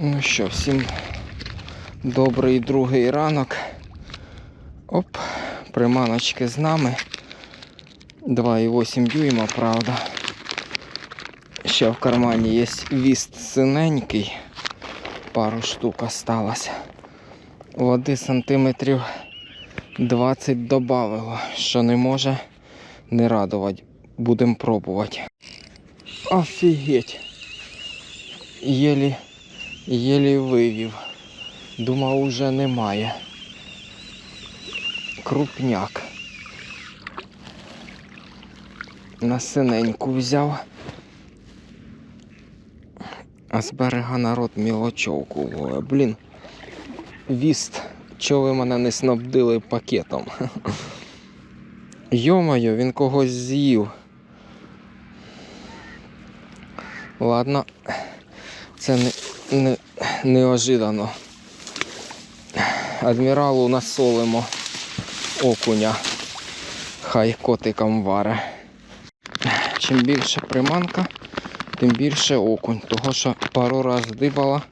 Ну що, всім добрий другий ранок. Оп, приманочки з нами. 2,8 дюйма, правда. Ще в кармані є віст синенький. Пару штук осталось. Води сантиметрів 20 добавило, що не може не радувати. Будемо пробувати. Офігеть. Єлі, єлі вивів. Думав, уже немає. Крупняк. На синеньку взяв. А з берега народ мілочовку ловить. Блін. Віст, чого ви мене не снабдили пакетом? Йомайо, він когось з'їв. Ладно, це не, не, неожиданно. Адміралу насолимо окуня. Хай котикам варе. Чим більше приманка, тим більше окунь. Того що пару раз дибала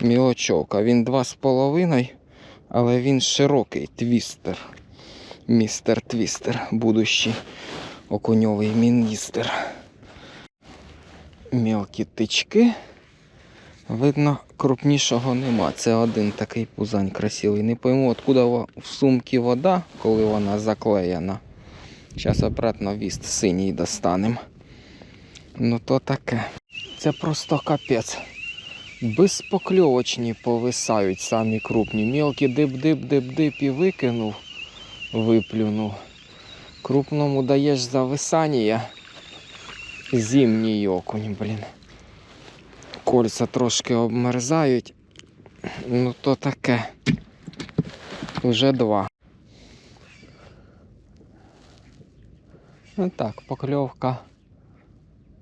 мілочовка. Він 2,5, але він широкий твістер. Містер Твістер, будущий окуньовий міністр. Мелкі тички. Видно, крупнішого нема. Це один такий пузань красивий. Не пойму, откуда в сумці вода, коли вона заклеєна. Зараз обратно віст синій достанем. Ну то таке. Це просто капець. Безпокльовочні повисають самі крупні. Мілкі дип-дип-дип-дип і викинув, виплюнув. Крупному даєш зависання. Зимній окунь, блін. Кольця трошки обмерзають. Ну то таке. Вже два. Ну так, покльовка.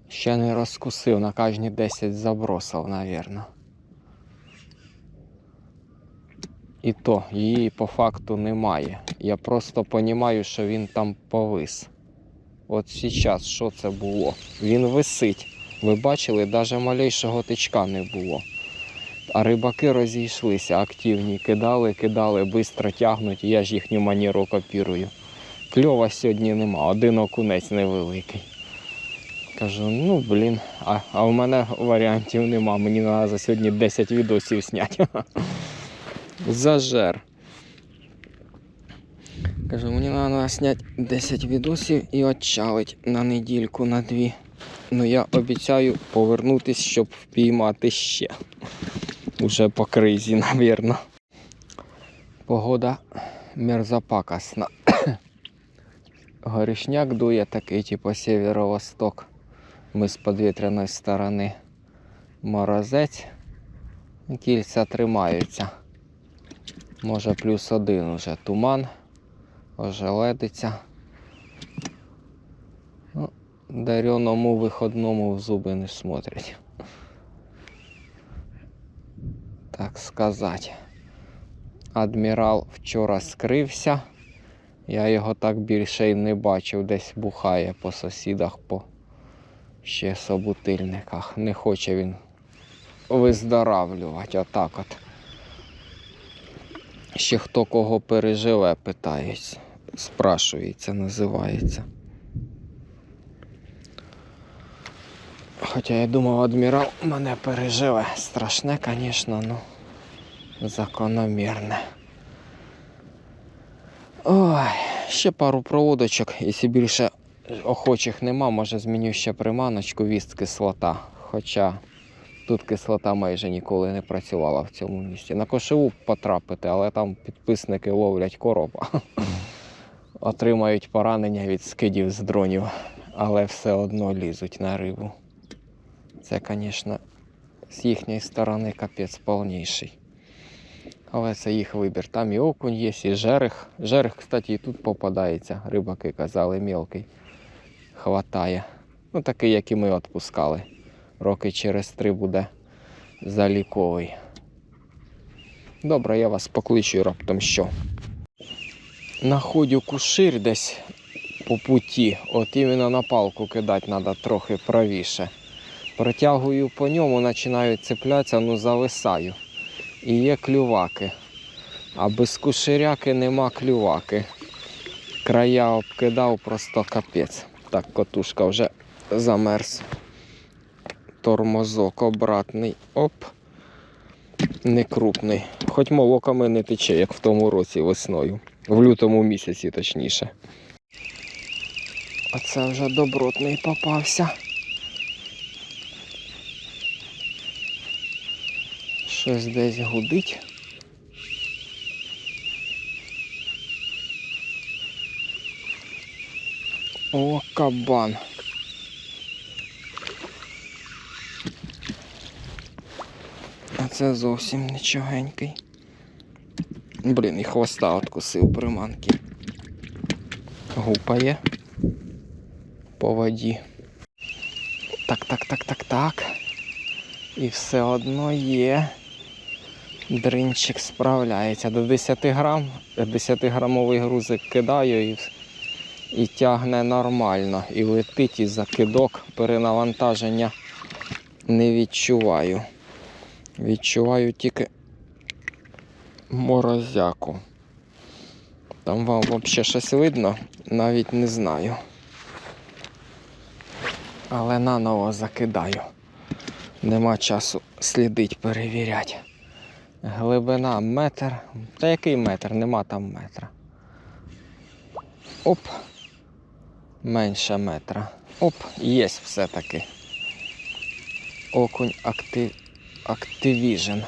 Ще не розкусив, на кожні 10 забросив, навірно. І то, її по факту немає. Я просто розумію, що він там повис. От зараз що це було? Він висить. Ви бачили, навіть малейшого тичка не було. А рибаки розійшлися, активні, кидали, кидали, швидко тягнуть, я ж їхню манеру копірую. Кльова сьогодні нема, один окунець невеликий. Кажу, ну блін, а, а в мене варіантів нема. Мені треба за сьогодні 10 відосів зняти. Зажер. Кажу, мені треба зняти 10 відосів і отчалить на недільку, на дві. Ну я обіцяю повернутися, щоб впіймати ще. Уже по кризі, навірно. Погода мерзопакосна. Горішняк дує такий, типу северо-восток. Ми з підвітряної сторони. Морозець. Кільця тримаються. Може плюс один уже туман, ожеледиться. Дареному виходному в зуби не смотрять. Так сказати. Адмірал вчора скрився. Я його так більше й не бачив, десь бухає по сусідах, по ще собутильниках. Не хоче він виздоравлювати отак от. Ще хто кого переживе, питається. Спрашується, називається. Хоча я думав, адмірал мене переживе. Страшне, звісно, ну закономірне. Ой, ще пару проводочок, якщо більше охочих нема, може зміню ще приманочку віст кислота. Хоча тут кислота майже ніколи не працювала в цьому місці. На кошеву потрапити, але там підписники ловлять коропа. Отримають поранення від скидів з дронів, але все одно лізуть на рибу. Це, звісно, з їхньої сторони капець повніший. Але це їх вибір. Там і окунь є, і жерех. Жерех, кстати, і тут попадається. Рибаки казали, мілкий. Хватає. Ну, такий, як і ми відпускали. Роки через три буде заліковий. Добре, я вас покличу раптом що. Находю кушир десь по путі. От іменно на палку кидати треба трохи правіше. Протягую по ньому, починають цеплятися, ну зависаю. І є клюваки. А без кушеряки нема клюваки. Края обкидав просто капець. Так, котушка вже замерз. Тормозок обратний. Оп. Не крупний. Хоч молоками не тече, як в тому році весною. В лютому місяці, точніше. Оце вже добротний попався. Щось десь гудить. О, кабан. А це зовсім нічогенький. Блін, і хвоста откусив приманки. Гупає по воді. Так, так, так, так, так. І все одно є. Дринчик справляється. До 10 грам, 10 грамовий грузик кидаю і, і тягне нормально. І летить і закидок, перенавантаження не відчуваю. Відчуваю тільки морозяку. Там вам взагалі щось видно, навіть не знаю. Але наново закидаю. Нема часу слідить, перевіряти. Глибина метр. Та який метр? Нема там метра. Оп. Менше метра. Оп, є все-таки. Окунь актив... Activision.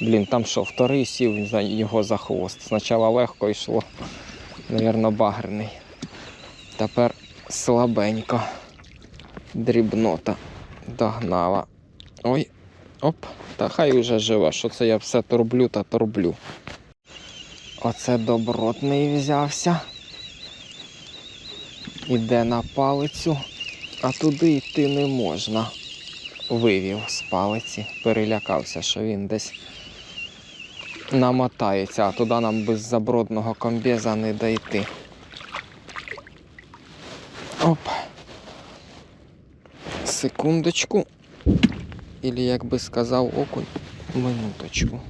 Блін, там що, вторий сів його за хвост. Спочатку легко йшло. Навірно, багерний. Тепер слабенько. Дрібнота догнала. Ой, оп, та хай уже живе, що це я все торблю та торблю. Оце добротний взявся. Іде на палицю, а туди йти не можна. Вивів з палиці, перелякався, що він десь намотається, а туди нам без забродного комбеза не дойти. Оп. Секундочку. Или, як би сказав окунь, минуточку.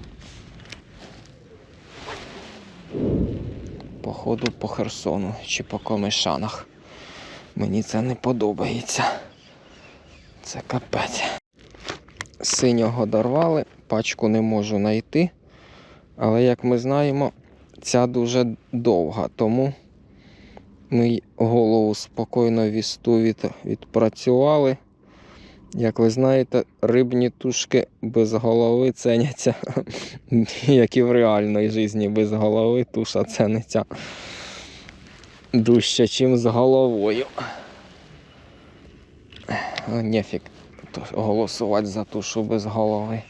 Походу по Херсону чи по комишанах. Мені це не подобається. Це капець. Синього дорвали, пачку не можу знайти. Але як ми знаємо, ця дуже довга, тому ми голову спокійно вісту від, відпрацювали. Як ви знаєте, рибні тушки без голови ценяться, як і в реальній житті без голови туша цениться дужче, чим з головою. О, Нефік голосувати за тушу без голови.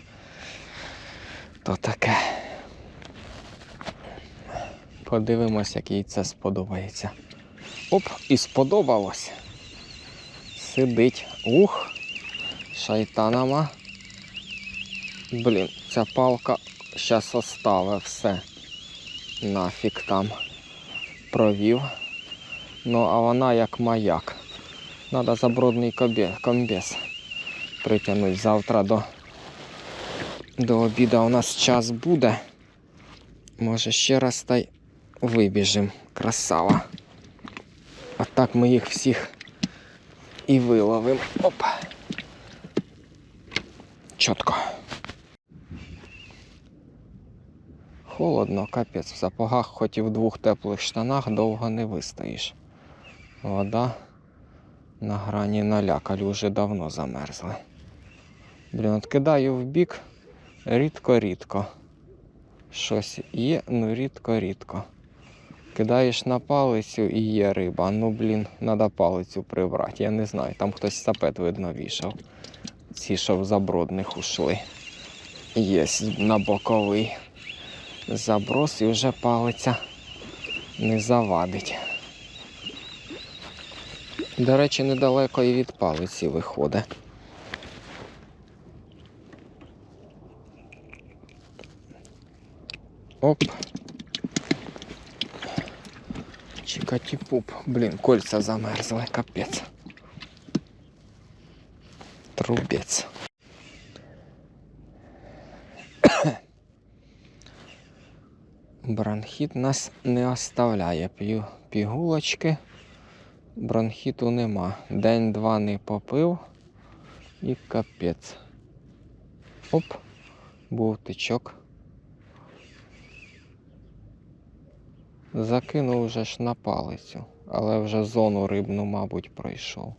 То таке. Подивимось, як їй це сподобається. Оп, і сподобалось. Сидить. Ух, шайтанама. Блін, ця палка зараз оставить все. Нафіг там провів. Ну, а вона як маяк. Забродний кобе- комбез притягнути завтра до, до обіду. У нас час буде. Може ще раз та й вибіжимо. Красава. А так ми їх всіх і виловимо. Опа. Чітко. Холодно, капець. В сапогах, хоч і в двох теплих штанах, довго не вистоїш. Вода на грані ноля, калюжі давно замерзли. Блін, от кидаю в бік рідко-рідко. Щось є, ну рідко-рідко. Кидаєш на палицю і є риба. Ну, блін, треба палицю прибрати. Я не знаю, там хтось сапет, видно, вішав. Ці, що в забродних ушли. Є на боковий заброс і вже палиця не завадить. До речі, недалеко і від палиці виходить. Оп. Чикаті-пуп. Блін, кольця замерзли, капець. Рубець. Бронхіт нас не оставляє. П'ю пігулочки. Бронхіту нема. День-два не попив і капець. Оп, був тичок. Закинув вже ж на палицю, але вже зону рибну, мабуть, пройшов.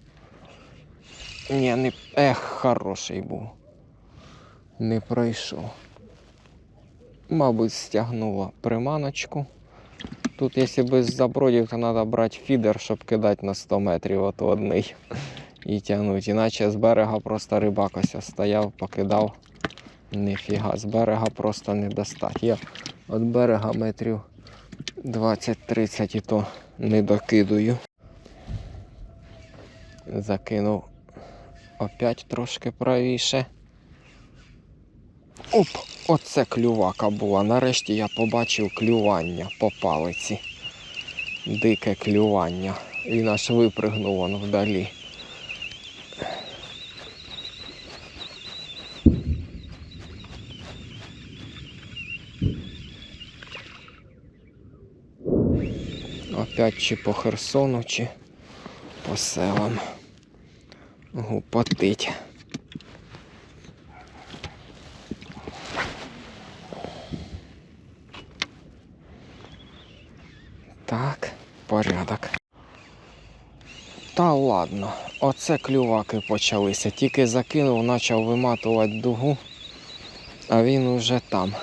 Ні, не. Ех, хороший був. Не пройшов. Мабуть, стягнуло приманочку. Тут, якщо без забродів, то треба брати фідер, щоб кидати на 100 метрів от одний і тягнути. Іначе з берега просто рибак ось стояв, покидав. Ніфіга, з берега просто не достать. Я від берега метрів 20-30 і то не докидую. Закинув опять трошки правіше. Оп, оце клювака була. Нарешті я побачив клювання по палиці. Дике клювання. Він аж випригнув он вдалі. Опять чи по Херсону, чи по селам. Гупотить. Так, порядок. Та ладно, оце клюваки почалися. Тільки закинув, почав виматувати дугу, а він уже там.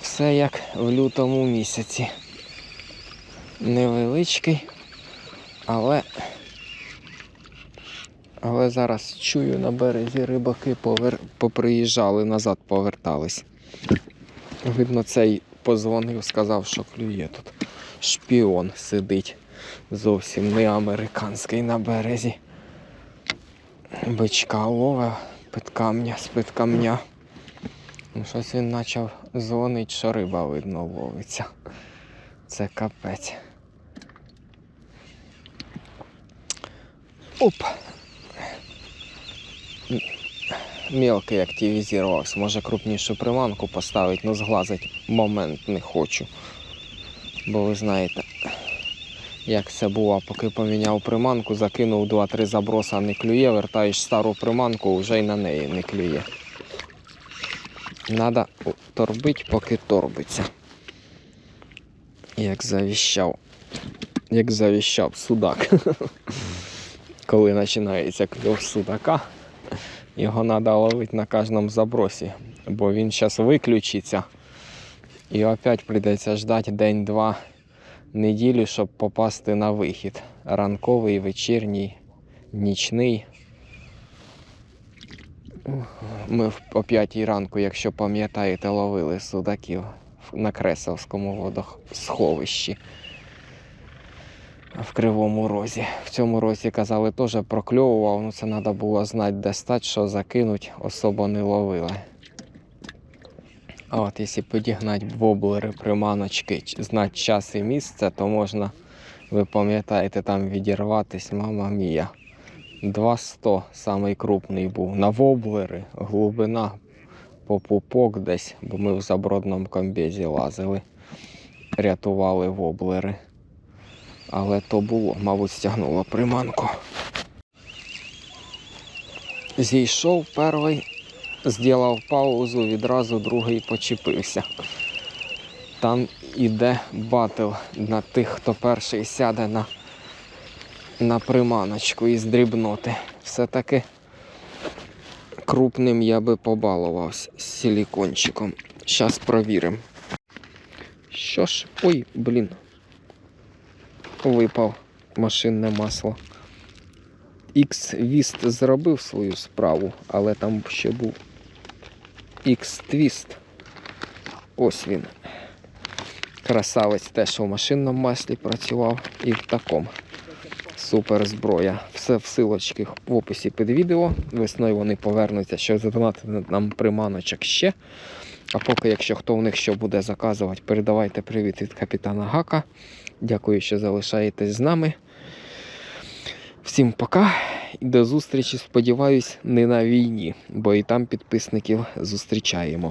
Все як в лютому місяці. Невеличкий, але. Але зараз чую на березі рибаки повер... поприїжджали, назад повертались. Видно, цей позвонив, сказав, що клює тут. Шпіон сидить. Зовсім не американський на березі. Бичка ловив під камня, з-під камня. Ну, щось він почав дзвонить, що риба видно ловиться. Це капець. Оп! Мелкий активізувався. Може крупнішу приманку поставити, але зглазить момент не хочу. Бо ви знаєте, як це було, поки поміняв приманку, закинув 2-3 заброса, не клює, вертаєш стару приманку, вже й на неї не клює. Надо торбить, поки торбиться. Як завіщав. Як завіщав судак. Коли починається кльов судака, його треба ловити на кожному забросі, бо він зараз виключиться. І опять прийдеться ждати день-два неділю, щоб попасти на вихід. Ранковий, вечірній, нічний. Ми о 5 ранку, якщо пам'ятаєте, ловили судаків на Кресовському водосховищі в Кривому Розі. В цьому році казали, теж прокльовував, ну це треба було знати, де стати, що закинуть, особо не ловили. А от якщо підігнати воблери, приманочки, знати час і місце, то можна, ви пам'ятаєте, там відірватись, мама мія. 200 самий крупний був. На воблери, глибина по пупок десь, бо ми в забродному комбезі лазили, рятували воблери. Але то було, мабуть, стягнуло приманку. Зійшов перший, зробив паузу, відразу другий почепився. Там іде батл на тих, хто перший сяде на, на приманочку із дрібноти. Все-таки крупним я би побалувався з силікончиком. Зараз провіримо. Що ж, ой, блін, випав машинне масло. X-Twist зробив свою справу, але там ще був X-Twist. Ось він. Красавець теж у машинному маслі працював і в такому. Супер зброя. Все в силочки в описі під відео. Весною вони повернуться, щоб задонатити нам приманочок ще. А поки, якщо хто в них що буде заказувати, передавайте привіт від капітана Гака. Дякую, що залишаєтесь з нами. Всім пока і до зустрічі, сподіваюсь, не на війні, бо і там підписників зустрічаємо.